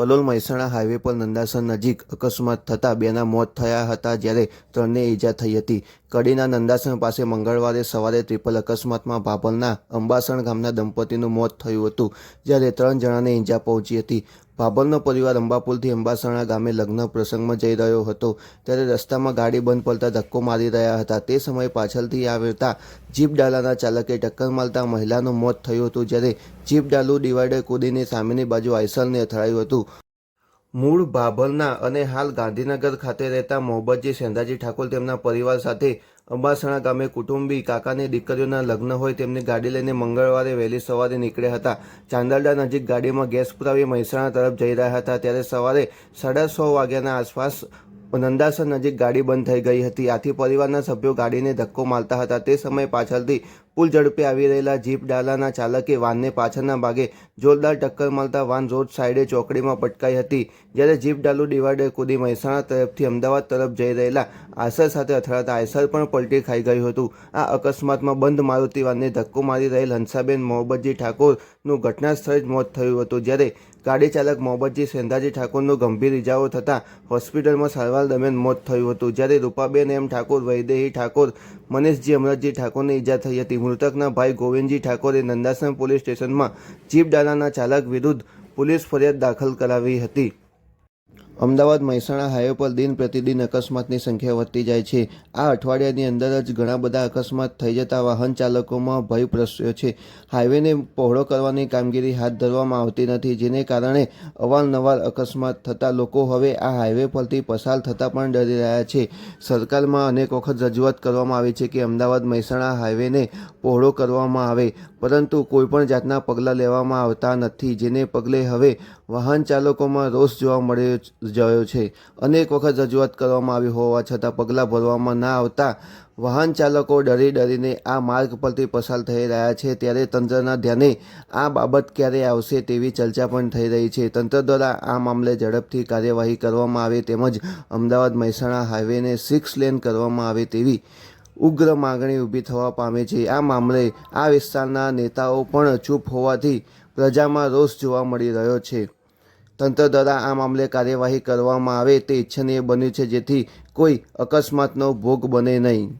Kalol Mehsana highway પર નંદાસર નજીક અકસ્માત થતાં બેના મોત થયા હતા જ્યારે ત્રણને ઈજા થઈ હતી. કડીના નંદાસણ પાસે મંગળવારે સવારે ટ્રિપલ અકસ્માતમાં ભાભલના અંબાસણ ગામના દંપતીનું મોત થયું હતું, જ્યારે ત્રણ જણાને ઈજા પહોંચી હતી. ભાભરનો પરિવાર અંબાપુલથી અંબાસણા ગામે લગ્ન પ્રસંગમાં જઈ રહ્યો હતો ત્યારે રસ્તામાં ગાડી બંધ પડતા ધક્કો મારી રહ્યા હતા. તે સમયે પાછળથી આવતા જીપ ડાલાના ચાલકે ટક્કર મારતા મહિલાનું મોત થયું હતું, જ્યારે જીપ ડાલુ ડિવાઈડર કૂદીને સામેની બાજુ આઈસલને અથડાયું હતું. મૂળ ભાભરના અને હાલ ગાંધીનગર ખાતે રહેતા મોહબ્બતજી સેંધાજી ઠાકોર તેમના પરિવાર સાથે અંબાસણા ગામે કુટુંબી કાકાની દીકરીઓના લગ્ન હોય તેમની ગાડી લઈને મંગળવારે વહેલી સવારે નીકળ્યા હતા. ચાંદરડા નજીક ગાડીમાં ગેસ પુરાવી મહેસાણા તરફ જઈ રહ્યા હતા ત્યારે સવારે સાડા સો વાગ્યાના આસપાસ નંદાસર નજીક ગાડી બંધ થઈ ગઈ હતી. આથી પરિવારના સભ્યો ગાડીને ધક્કો મારતા હતા. તે સમયે પાછળથી પુલ ઝડપે આવી રહેલા જીપ ડાલાના ચાલકે વાનને પાછળના ભાગે જોરદાર ટક્કર મારતા વાન રોડ સાઈડે ચોકડીમાં પટકાઈ હતી. જ્યારે જીપ ડાલુ ડિવાઈડર કૂદી મહેસાણા તરફથી અમદાવાદ તરફ જઈ રહેલા આયસર સાથે અથડાતા આયસર પણ પલટી ખાઈ ગયું હતું. આ અકસ્માતમાં બંધ મારુતિ વાનને ધક્કો મારી રહેલ હંસાબેન મોહબ્બતજી ઠાકોરનું ઘટના સ્થળે જ મોત થયું હતું. જ્યારે ગાડી ચાલક મોહબ્બતજી સેંધાજી ઠાકોરનું ગંભીર ઇજાઓ થતાં હોસ્પિટલમાં સારવાર દરમિયાન મોત થયું હતું. જ્યારે રૂપાબેન એમ ઠાકોર, વૈદેહી ઠાકોર, મનીષજી અમરતજી ઠાકોરને ઈજા થઈ હતી. મૃતકના ભાઈ ગોવિંદજી ઠાકોરે નંદાસન પોલીસ સ્ટેશનમાં જીપ ડાલાના ચાલક વિરુદ્ધ પોલીસ ફરિયાદ દાખલ કરાવી હતી. અમદાવાદ મહેસાણા હાઈવે પર દિન પ્રતિદિન અકસ્માતની સંખ્યા વધતી જાય છે. આ અઠવાડિયાની અંદર જ ઘણા બધા અકસ્માત થઈ જતા વાહન ચાલકોમાં ભય પ્રસર્યો છે. હાઈવેને પહોળો કરવાની કામગીરી હાથ ધરવામાં આવતી નથી, જેને કારણે અવારનવાર અકસ્માત થતા લોકો હવે આ હાઈવે પરથી પસાર થતાં પણ ડરી રહ્યા છે. સરકારમાં અનેક વખત રજૂઆત કરવામાં આવી છે કે અમદાવાદ મહેસાણા હાઈવેને પહોળો કરવામાં આવે, પરંતુ કોઈપણ જાતના પગલાં લેવામાં આવતા નથી, જેને પગલે હવે વાહન ચાલકોમાં રોષ જોવા મળ્યો ગયો છે. અનેક વખત રજૂઆત કરવામાં આવી હોવા છતાં પગલાં ભરવામાં ના આવતા વાહન ચાલકો ડરી ડરીને આ માર્ગ પરથી પસાર થઈ રહ્યા છે. ત્યારે તંત્રના ધ્યાને આ બાબત ક્યારે આવશે તેવી ચર્ચા પણ થઈ રહી છે. તંત્ર દ્વારા આ મામલે ઝડપથી કાર્યવાહી કરવામાં આવે તેમજ અમદાવાદ મહેસાણા હાઈવેને સિક્સ લેન કરવામાં આવે તેવી ઉગ્ર માગણી ઊભી થવા પામે છે. આ મામલે આ વિસ્તારના નેતાઓ પણ ચૂપ હોવાથી પ્રજામાં રોષ જોવા મળી રહ્યો છે. તંત્ર દ્વારા આ મામલે કાર્યવાહી કરવામાં આવે તે ઇચ્છનીય બન્યું છે જેથી કોઈ અકસ્માતનો ભોગ બને નહીં.